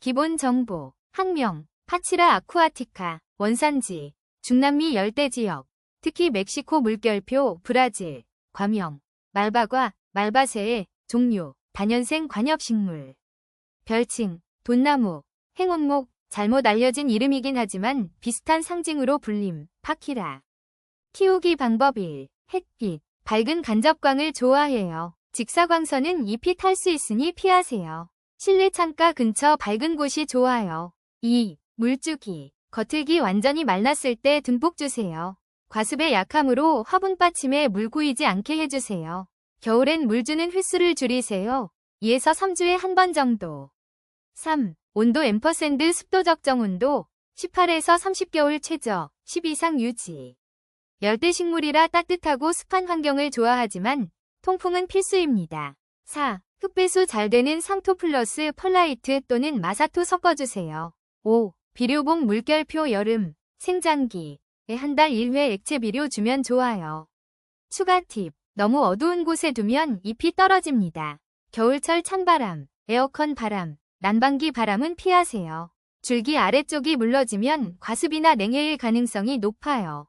기본 정보, 학명, 파치라 아쿠아티카, 원산지, 중남미 열대 지역, 특히 멕시코 물결표, 브라질, 과명, 말바과, 말바세의 종류, 다년생 관엽식물. 별칭, 돈나무, 행운목, 잘못 알려진 이름이긴 하지만 비슷한 상징으로 불림, 파키라. 키우기 방법 1. 햇빛, 밝은 간접광을 좋아해요. 직사광선은 잎이 탈 수 있으니 피하세요. 실내 창가 근처 밝은 곳이 좋아요. 2. 물주기, 겉흙이 완전히 말랐을 때 듬뿍 주세요. 과습에 약하므로 화분 받침에 물 고이지 않게 해주세요. 겨울엔 물 주는 횟수를 줄이세요. 2에서 3주에 한 번 정도. 3. 온도 앰퍼샌드 습도 적정 온도 18에서 30겨울 최저 10 이상 유지. 열대 식물이라 따뜻하고 습한 환경을 좋아하지만 통풍은 필수입니다. 4. 흙배수 잘 되는 상토 플러스 펄라이트 또는 마사토 섞어주세요. 5. 비료봉 물결표 여름, 생장기에 한 달 1회 액체 비료 주면 좋아요. 추가 팁. 너무 어두운 곳에 두면 잎이 떨어집니다. 겨울철 찬바람, 에어컨 바람, 난방기 바람은 피하세요. 줄기 아래쪽이 물러지면 과습이나 냉해일 가능성이 높아요.